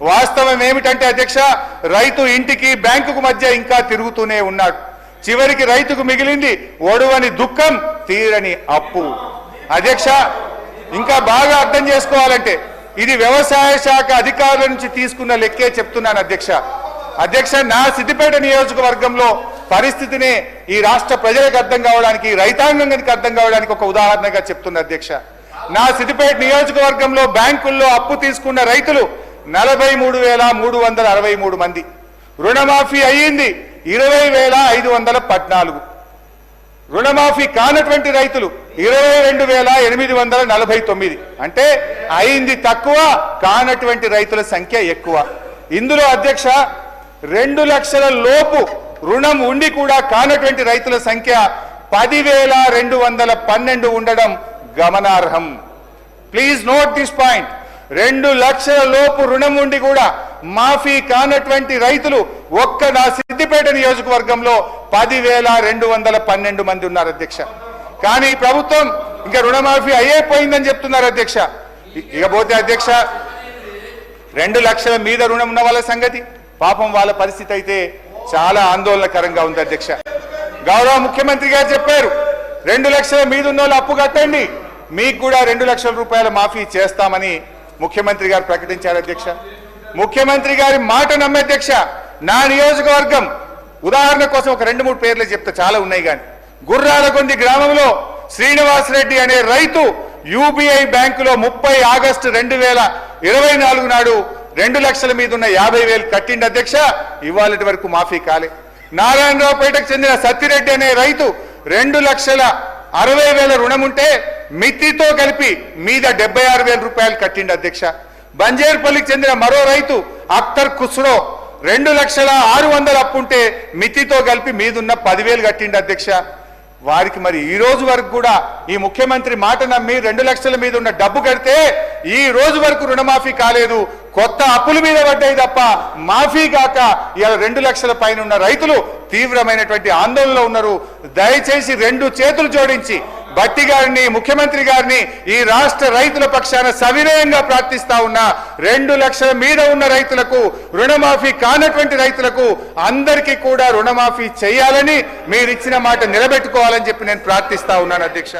వాస్తవం ఏమిటంటే అధ్యక్ష రైతు ఇంటికి బ్యాంకుకు మధ్య ఇంకా తిరుగుతూనే ఉన్నాడు. చివరికి రైతుకు మిగిలింది ఒడువని దుఃఖం తీరని అప్పు. అధ్యక్ష ఇంకా బాగా అర్థం చేసుకోవాలంటే ఇది వ్యవసాయ శాఖ అధికారుల నుంచి తీసుకున్న లెక్కే చెప్తున్నాను అధ్యక్ష. అధ్యక్ష నా సిద్దిపేట నియోజకవర్గంలో పరిస్థితిని ఈ రాష్ట్ర ప్రజలకు అర్థం కావడానికి రైతాంగానికి అర్థం కావడానికి ఒక ఉదాహరణగా చెప్తున్న అధ్యక్ష. నా సిద్దిపేట నియోజకవర్గంలో బ్యాంకుల్లో అప్పు తీసుకున్న రైతులు నలభై మూడు వేల మూడు వందల అరవై మూడు మంది. రుణమాఫీ అయ్యింది ఇరవై వేల ఐదు వందల పద్నాలుగు. రుణమాఫీ కానటువంటి రైతులు ఇరవై రెండు వేల ఎనిమిది వందల నలభై తొమ్మిది. అంటే అయింది తక్కువ కానటువంటి రైతుల సంఖ్య ఎక్కువ. ఇందులో అధ్యక్ష రెండు లక్షల లోపు రుణం ఉండి కూడా కానటువంటి రైతుల సంఖ్య పదివేల రెండు వందల పన్నెండు ఉండడం గమనార్హం. ప్లీజ్ నోట్ దిస్ పాయింట్ రెండు లక్షల లోపు రుణం ఉండి కూడా మాఫీ కానటువంటి రైతులు ఒక్క నా సిద్దిపేట నియోజకవర్గంలో పదివేల రెండు వందల పన్నెండు మంది ఉన్నారు అధ్యక్ష. కానీ ప్రభుత్వం ఇంకా రుణమాఫీ అయ్యేపోయిందని చెప్తున్నారు అధ్యక్ష. ఇకపోతే అధ్యక్ష రెండు లక్షల మీద రుణం ఉన్న వాళ్ళ సంగతి. పాపం వాళ్ళ పరిస్థితి అయితే చాలా ఆందోళనకరంగా ఉంది అధ్యక్ష. గౌరవ ముఖ్యమంత్రి గారు చెప్పారు రెండు లక్షల మీద ఉన్న వాళ్ళు అప్పు కట్టండి. మీకు కూడా రెండు లక్షల రూపాయల మాఫీ చేస్తామని ముఖ్యమంత్రి గారు ప్రకటించారు అధ్యక్ష. ముఖ్యమంత్రి గారి మాట నమ్మే అధ్యక్ష నా నియోజకవర్గం ఉదాహరణ కోసం ఒక రెండు మూడు పేర్లు చెప్తే చాలా ఉన్నాయి కానీ. గుర్రాలకొంది గ్రామంలో శ్రీనివాస్ రెడ్డి అనే రైతు యూబీఐ బ్యాంకులో ముప్పై ఆగస్టు రెండు వేల ఇరవై నాలుగు నాడు రెండు లక్షల మీద ఉన్న యాభై వేలు కట్టిండి అధ్యక్ష. ఇవాళటి వరకు మాఫీ కాలే. నారాయణరావుపేటకు చెందిన సత్తిరెడ్డి అనే రైతు రెండు లక్షల అరవై వేల రుణం ఉంటే మిత్తితో కలిపి మీద డెబ్బై ఆరు వేల రూపాయలు కట్టిండి అధ్యక్ష. బంజేర్పల్లికి చెందిన మరో రైతు అఖ్తర్ కుస్రో రెండు లక్షల ఆరు వందల అప్పుంటే మితితో కలిపి మీదున్న పదివేలు కట్టిండి అధ్యక్ష. వారికి మరి ఈ రోజు వరకు కూడా ఈ ముఖ్యమంత్రి మాట నమ్మి రెండు లక్షల మీద ఉన్న డబ్బు కడితే ఈ రోజు వరకు రుణమాఫీ కాలేదు. కొత్త అప్పుల మీద పడ్డాయి తప్ప మాఫీ కాక ఇవాళ రెండు లక్షల పైన ఉన్న రైతులు తీవ్రమైనటువంటి ఆందోళనలో ఉన్నారు. దయచేసి రెండు చేతులు జోడించి బట్టి గారిని ముఖ్యమంత్రి గారిని ఈ రాష్ట్ర రైతుల పక్షాన సవినయంగా ప్రార్థిస్తా ఉన్నా. రెండు లక్షల మీద ఉన్న రైతులకు రుణమాఫీ కానటువంటి రైతులకు అందరికీ కూడా రుణమాఫీ చేయాలని మీరు ఇచ్చిన మాట నిలబెట్టుకోవాలని చెప్పి నేను ప్రార్థిస్తా ఉన్నాను అధ్యక్ష.